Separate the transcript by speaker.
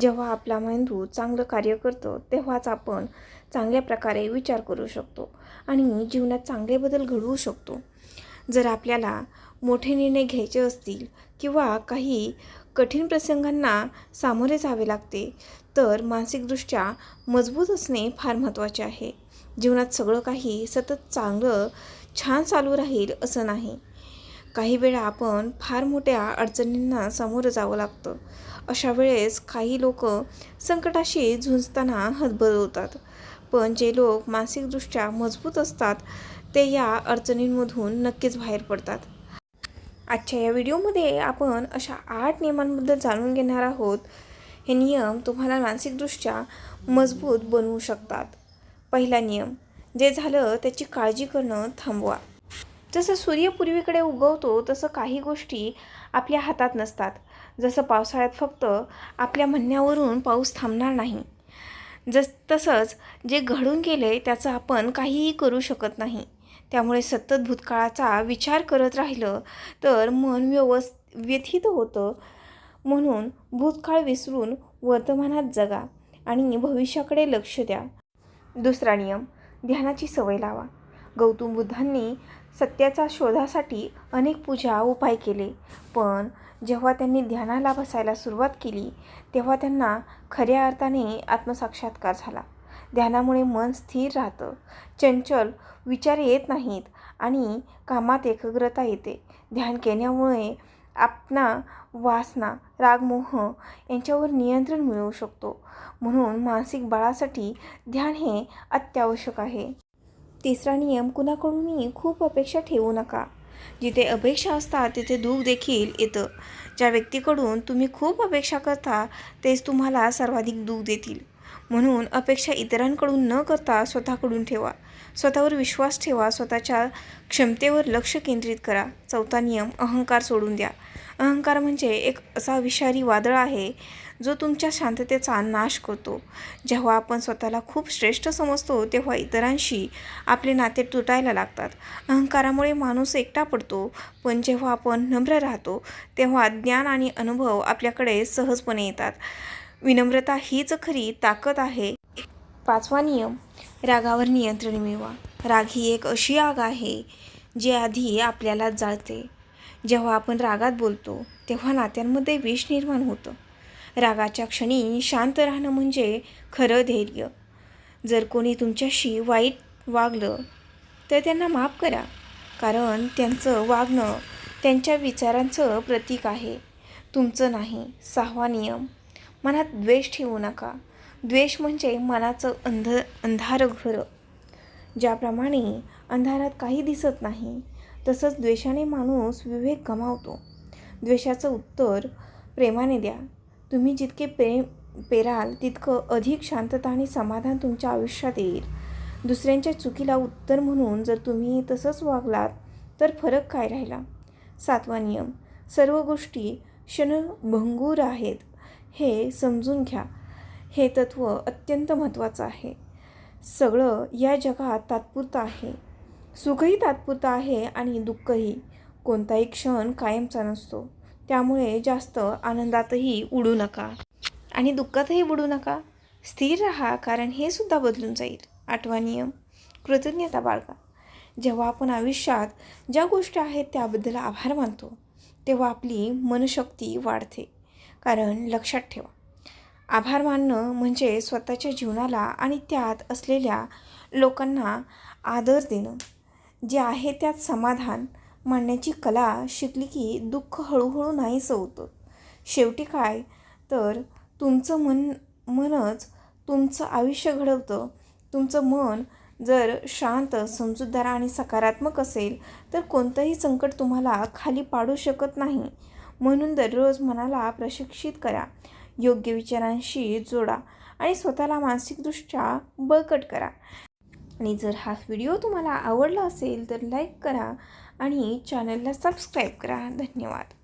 Speaker 1: जेव्हा आपला मेंदू चांगलं कार्य करतो तेव्हाच आपण चांगल्या प्रकारे विचार करू शकतो आणि जीवनात चांगले बदल घडवू शकतो. जर आपल्याला मोठे निर्णय घ्यायचे असतील किंवा काही कठीण प्रसंगांना सामोरे जावे लागते तर मानसिकदृष्ट्या मजबूत असणे फार महत्त्वाचे आहे. जीवनात सगळं काही सतत चांगलं छान चालू राहील असं नाही. काही वेळा आपण फार मोठ्या अडचणींना सामोरं जावं लागतं. अशा वेळेस काही लोक संकटाशी झुंजताना हतबल पण जे लोक मानसिकदृष्ट्या मजबूत असतात ते या अडचणींमधून नक्कीच बाहेर पडतात. आजच्या या व्हिडिओमध्ये आपण अशा आठ नियमांबद्दल जाणून घेणार आहोत. हे नियम तुम्हाला मानसिकदृष्ट्या मजबूत बनवू शकतात. पहिला नियम जे झालं त्याची काळजी करणं थांबवा. जसं सूर्य पूर्वीकडे उगवतो तसं काही गोष्टी आपल्या हातात नसतात. जसं पावसाळ्यात फक्त आपल्या म्हणण्यावरून पाऊस थांबणार नाही. जस तसंच जे घडून गेले त्याचं आपण काहीही करू शकत नाही. त्यामुळे सतत भूतकाळाचा विचार करत राहिलं तर मन व्यवस् व्यथित होतं. म्हणून भूतकाळ विसरून वर्तमानात जगा आणि भविष्याकडे लक्ष द्या. दुसरा नियम ध्यानाची सवय लावा. गौतम बुद्धांनी सत्याचा शोधासाठी अनेक पूजा उपाय केले. पण जेव्हा त्यांनी ध्यानाला बसायला सुरुवात केली तेव्हा त्यांना खऱ्या अर्थाने आत्मसाक्षात्कार झाला. ध्यानामुळे मन स्थिर राहतं. चंचल विचार येत नाहीत आणि कामात एकाग्रता येते. ध्यान केल्यामुळे आपणा वासना रागमोह यांच्यावर नियंत्रण मिळवू शकतो. म्हणून मानसिक बळासाठी ध्यान हे अत्यावश्यक आहे. तिसरा नियम कुणाकडूनही खूप अपेक्षा ठेवू नका. जिथे अपेक्षा असतात तिथे दुःख देखील येतं. ज्या व्यक्तीकडून तुम्ही खूप अपेक्षा करता तेच तुम्हाला सर्वाधिक दुःख देतील. म्हणून अपेक्षा इतरांकडून न करता स्वतःकडून ठेवा. स्वतःवर विश्वास ठेवा. स्वतःच्या क्षमतेवर लक्ष केंद्रित करा. चौथा नियम अहंकार सोडून द्या. अहंकार म्हणजे एक असा विषारी वादळ आहे जो तुमच्या शांततेचा नाश करतो. जेव्हा आपण स्वतःला खूप श्रेष्ठ समजतो तेव्हा इतरांशी आपले नाते तुटायला लागतात. अहंकारामुळे माणूस एकटा पडतो पण जेव्हा आपण नम्र राहतो तेव्हा ज्ञान आणि अनुभव आपल्याकडे सहजपणे येतात. विनम्रता हीच खरी ताकद आहे. पाचवा नियम रागावर नियंत्रण मिळवा. राग ही एक अशी आग आहे जी आधी आपल्याला जाळते. जेव्हा आपण रागात बोलतो तेव्हा नात्यांमध्ये विष निर्माण होतं. रागाच्या क्षणी शांत राहणं म्हणजे खरं धैर्य. जर कोणी तुमच्याशी वाईट वागलं तर त्यांना माफ करा. कारण त्यांचं वागणं त्यांच्या विचारांचं प्रतीक आहे. तुमचं नाही सहावा नियम. मनात द्वेष ठेवू नका. द्वेष म्हणजे मनाचं अंध अंधार घरं. ज्याप्रमाणे अंधारात काही दिसत नाही तसंच द्वेषाने माणूस विवेक गमावतो. द्वेषाचं उत्तर प्रेमाने द्या. तुम्ही जितके प्रेम पेराल तितकं अधिक शांतता आणि समाधान तुमच्या आयुष्यात येईल. दुसऱ्यांच्या चुकीला उत्तर म्हणून जर तुम्ही तसंच वागलात तर फरक काय राहिला? सातवा नियम सर्व गोष्टी क्षणभंगूर आहेत. हे समजून घ्या. हे तत्त्व अत्यंत महत्त्वाचं आहे. सगळं या जगात तात्पुरतं आहे. सुखही तात्पुरता आहे आणि दुःखही. कोणताही क्षण कायमचा नसतो. त्यामुळे जास्त आनंदातही उडू नका. आणि दुःखातही बुडू नका. स्थिर राहा कारण हे सुद्धा बदलून जाईल. आठवा नियम. कृतज्ञता बाळगा. जेव्हा आपण आयुष्यात ज्या गोष्टी आहेत त्याबद्दल आभार मानतो तेव्हा आपली मनशक्ती वाढते. कारण लक्षात ठेवा आभार मानणं म्हणजे स्वतःच्या जीवनाला आणि त्यात असलेल्या लोकांना आदर देणं. जे आहे त्यात समाधान मांडण्याची कला शिकली की दुःख हळूहळू नाहीसं होतं. शेवटी काय? तर तुमचं मन मनच तुमचं आयुष्य घडवतं. तुमचं मन जर शांत समजूतदार आणि सकारात्मक असेल तर कोणतंही संकट तुम्हाला खाली पाडू शकत नाही. म्हणून दररोज मनाला प्रशिक्षित करा. योग्य विचारांशी जोडा आणि स्वतःला मानसिकदृष्ट्या बळकट करा. आणि जर हा व्हिडिओ तुम्हाला आवडला असेल तर लाईक करा आणि चॅनलला सबस्क्राईब करा. धन्यवाद.